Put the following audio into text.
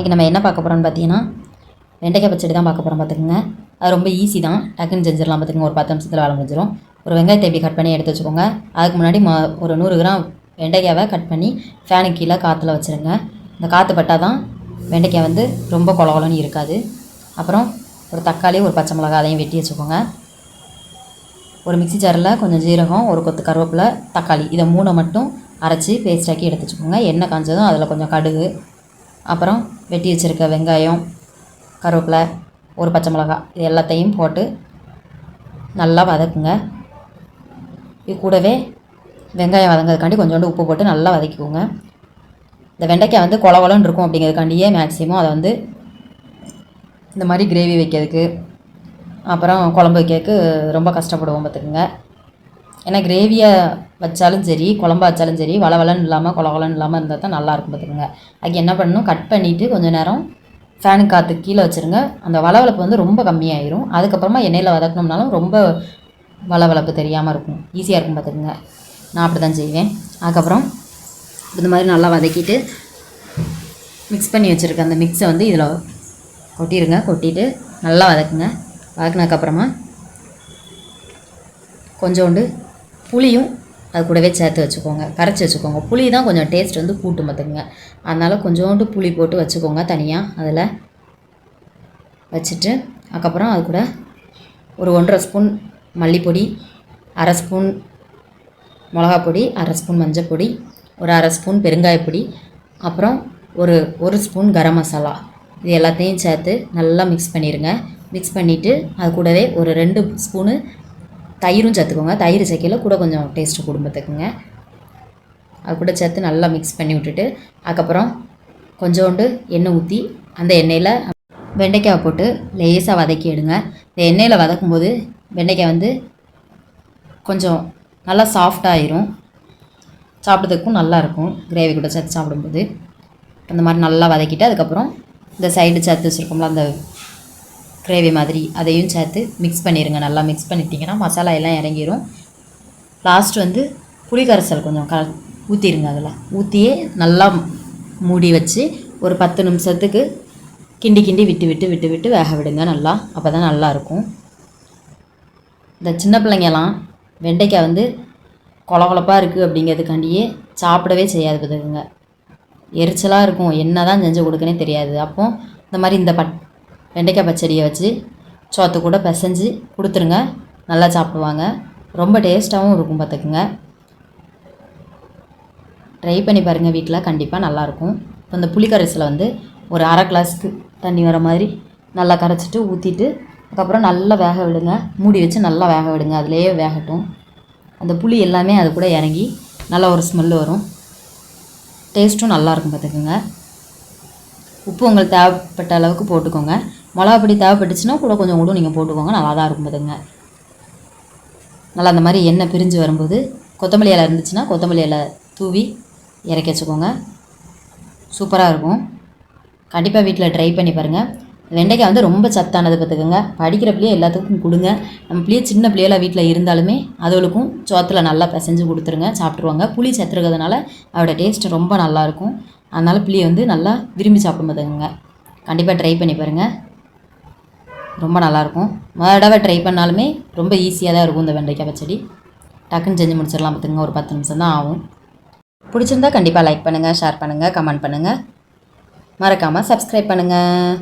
இன்றைக்கி நம்ம என்ன பார்க்க போகிறோம்னு பார்த்தீங்கன்னா வெண்டைக்காய் பச்சடி தான் பார்க்க போகிறோம் பார்த்துக்குங்க. அது ரொம்ப ஈஸி தான். டக்குன்னு செஞ்சிடலாம் பார்த்துக்குங்க. ஒரு பத்து நிமிஷத்தில் வேலை முடிஞ்சிடும் ஒரு வெங்காயத்தை எப்படி கட் பண்ணி எடுத்து வச்சுக்கோங்க. அதுக்கு முன்னாடி ம ஒரு நூறு கிராம் வெண்டைக்காவை கட் பண்ணி ஃபேனுக்கு கீழே காற்றுல வச்சுருங்க. இந்த காற்று பட்டால் தான் வெண்டைக்காய் வந்து ரொம்ப கொலகொலன்னு இருக்காது. அப்புறம் ஒரு தக்காளி ஒரு பச்சை மிளகாய் அதையும் வெட்டி வச்சுக்கோங்க. ஒரு மிக்ஸி ஜாரில் கொஞ்சம் ஜீரகம் ஒரு கொத்து கருவேப்பிலை தக்காளி இதை மூணை மட்டும் அரைச்சி பேஸ்டாக்கி எடுத்து வச்சுக்கோங்க. எண்ணெய் காஞ்சதும் அதில் கொஞ்சம் கடுகு அப்புறம் வெட்டி வச்சுருக்க வெங்காயம் கருவேப்பிலை ஒரு பச்சை மிளகாய் இது எல்லாத்தையும் போட்டு நல்லா வதக்குங்க. இது கூடவே வெங்காயம் வதங்கிறதுக்காண்டி கொஞ்சோண்டு உப்பு போட்டு நல்லா வதக்கிக்கோங்க. இந்த வெண்டைக்காய் வந்து குளவளன்னு இருக்கும் அப்படிங்கிறதுக்காண்டியே மேக்ஸிமம் அதை வந்து இந்த மாதிரி கிரேவி வைக்கிறதுக்கு அப்புறம் குழம்பு வைக்கிறதுக்கு ரொம்ப கஷ்டப்படுவோம் பார்த்துக்குங்க. ஏன்னா கிரேவியை வச்சாலும் சரி குழம்பா வச்சாலும் சரி வளவலன்னு இல்லாமல் கொலகொலன்னு இல்லாமல் இருந்தால் தான் நல்லாயிருக்கும் பார்த்துக்கோங்க அதுக்கு என்ன பண்ணணும்? கட் பண்ணிவிட்டு கொஞ்சம் நேரம் ஃபேனு காற்று கீழே வச்சுருங்க. அந்த வளவளப்பு வந்து ரொம்ப கம்மியாயிரும். அதுக்கப்புறமா எண்ணெயில் வதக்கணும்னாலும் ரொம்ப வளவளப்பு தெரியாமல் இருக்கும். ஈஸியாக இருக்கும் பார்த்துக்குங்க நான் அப்படி தான் செய்வேன். அதுக்கப்புறம் இந்த மாதிரி நல்லா வதக்கிட்டு மிக்ஸ் பண்ணி வச்சுருக்க அந்த மிக்ஸை வந்து இதில் கொட்டிடுங்க கொட்டிட்டு நல்லா வதக்குங்க. வதக்குனதுக்கப்புறமா கொஞ்சோண்டு புளியும் அது கூடவே சேர்த்து வச்சுக்கோங்க. கரைச்சி வச்சுக்கோங்க. புளி தான் கொஞ்சம் டேஸ்ட் வந்து கூட்டும் பார்த்துக்குங்க அதனால் கொஞ்சோண்டு புளி போட்டு வச்சுக்கோங்க தனியாக அதில். வச்சுட்டு அதுக்கப்புறம் அது கூட ஒரு ஒன்றரை ஸ்பூன் மல்லிப்பொடி அரை ஸ்பூன் மிளகா பொடி அரை ஸ்பூன் மஞ்சள் பொடி ஒரு அரை ஸ்பூன் பெருங்காயப்பொடி அப்புறம் ஒரு ஒரு ஸ்பூன் கரம் மசாலா. இது எல்லாத்தையும் சேர்த்து நல்லா மிக்ஸ் பண்ணிடுங்க மிக்ஸ் பண்ணிவிட்டு அது கூடவே ஒரு ரெண்டு ஸ்பூனு தயிரும் சேர்த்துக்கோங்க. தயிர் சேர்க்கையில் கூட கொஞ்சம் டேஸ்ட்டு குடும்பத்துக்குங்க. அது கூட சேர்த்து நல்லா மிக்ஸ் பண்ணி விட்டுட்டு அதுக்கப்புறம் கொஞ்சோண்டு எண்ணெய் ஊற்றி அந்த எண்ணெயில் வெண்டைக்காவை போட்டு லேசாக வதக்கி எடுங்க. இந்த எண்ணெயில் வதக்கும்போது வெண்டைக்காய் வந்து கொஞ்சம் நல்லா சாஃப்டாகிரும் சாப்பிட்றதுக்கும் நல்லாயிருக்கும் கிரேவி கூட சேர்த்து சாப்பிடும்போது. அந்த மாதிரி நல்லா வதக்கிட்டு அதுக்கப்புறம் இந்த சைடு சேர்த்து வச்சுருக்கோம்ல அந்த கிரேவி மாதிரி அதையும் சேர்த்து மிக்ஸ் பண்ணிடுங்க நல்லா மிக்ஸ் பண்ணிட்டீங்கன்னா மசாலா எல்லாம் இறங்கிடும் லாஸ்ட் வந்து புளி கரைசல் கொஞ்சம் க ஊற்றிடுங்க அதில். ஊற்றியே நல்லா மூடி வச்சு ஒரு பத்து நிமிஷத்துக்கு கிண்டி கிண்டி விட்டு விட்டு விட்டு விட்டு வேக விடுங்க நல்லா. அப்போ தான் நல்லாயிருக்கும் இந்த சின்ன பிள்ளைங்கலாம் வெண்டைக்காய் வந்து கொலகொலப்பாக இருக்குது அப்படிங்கிறதுக்காண்டியே சாப்பிடவே செய்யாது பார்த்துக்குங்க எரிச்சலாக இருக்கும். என்ன தான் செஞ்சு கொடுக்கனே தெரியாது. அப்போ இந்த மாதிரி இந்த பட் வெண்டைக்காய் பச்சடியை வச்சு சோத்து கூட பிசைஞ்சு கொடுத்துருங்க. நல்லா சாப்பிடுவாங்க. ரொம்ப டேஸ்ட்டாகவும் இருக்கும் பார்த்துக்குங்க. ட்ரை பண்ணி பாருங்கள் வீட்டில் கண்டிப்பாக நல்லாயிருக்கும். இப்போ இந்த புளிக்கரைசில் வந்து ஒரு அரை கிளாஸ்க்கு தண்ணி வர மாதிரி நல்லா கரைச்சிட்டு ஊற்றிட்டு அதுக்கப்புறம் நல்லா வேக விடுங்க. மூடி வச்சு நல்லா வேக விடுங்க. அதுலேயே வேகட்டும். அந்த புளி எல்லாமே அது கூட இறங்கி நல்லா ஒரு ஸ்மெல் வரும். டேஸ்ட்டும் நல்லாயிருக்கும் பார்த்துக்குங்க. உப்பு உங்களுக்கு தேவைப்பட்ட அளவுக்கு போட்டுக்கோங்க. மிளகா தேவைப்பட்டுச்சுன்னா கூட கொஞ்சம் கூட நீங்கள் போட்டுக்கோங்க நல்லா தான் இருக்கும் பார்த்துங்க நல்லா அந்த மாதிரி எண்ணெய் பிரிஞ்சு வரும்போது கொத்தமல்லி இலை இருந்துச்சுன்னா கொத்தமல்லி இலை தூவி இறக்கி வச்சுக்கோங்க. சூப்பராக இருக்கும். கண்டிப்பாக வீட்டில் ட்ரை பண்ணி பாருங்கள் வெண்டைக்காய் வந்து ரொம்ப சத்தானது பார்த்துக்கோங்க படிக்கிற பிள்ளைய எல்லாத்துக்கும் கொடுங்க. நம்ம பிள்ளைய சின்ன பிள்ளையெல்லாம் வீட்டில் இருந்தாலுமே அதுகளுக்கும் சோத்தில் நல்லா பிசைஞ்சு கொடுத்துருங்க சாப்பிட்ருவாங்க புளி சேர்த்துருக்கிறதுனால அதோட டேஸ்ட் ரொம்ப நல்லாயிருக்கும் அதனால் பிள்ளைய வந்து நல்லா விரும்பி சாப்பிடும் பார்த்துக்கோங்க கண்டிப்பாக ட்ரை பண்ணி பாருங்கள் ரொம்ப நல்லாயிருக்கும். முதல் தடவை ட்ரை பண்ணாலுமே ரொம்ப ஈஸியாக தான் இருக்கும் இந்த வெண்டைக்காய் பச்சடி. டக்குன்னு செஞ்சு முடிச்சிடலாம் பார்த்துங்க ஒரு பத்து நிமிஷம் தான் ஆகும். பிடிச்சிருந்தா கண்டிப்பாக லைக் பண்ணுங்கள் ஷேர் பண்ணுங்கள் கமெண்ட் பண்ணுங்கள் மறக்காமல் சப்ஸ்கிரைப் பண்ணுங்கள்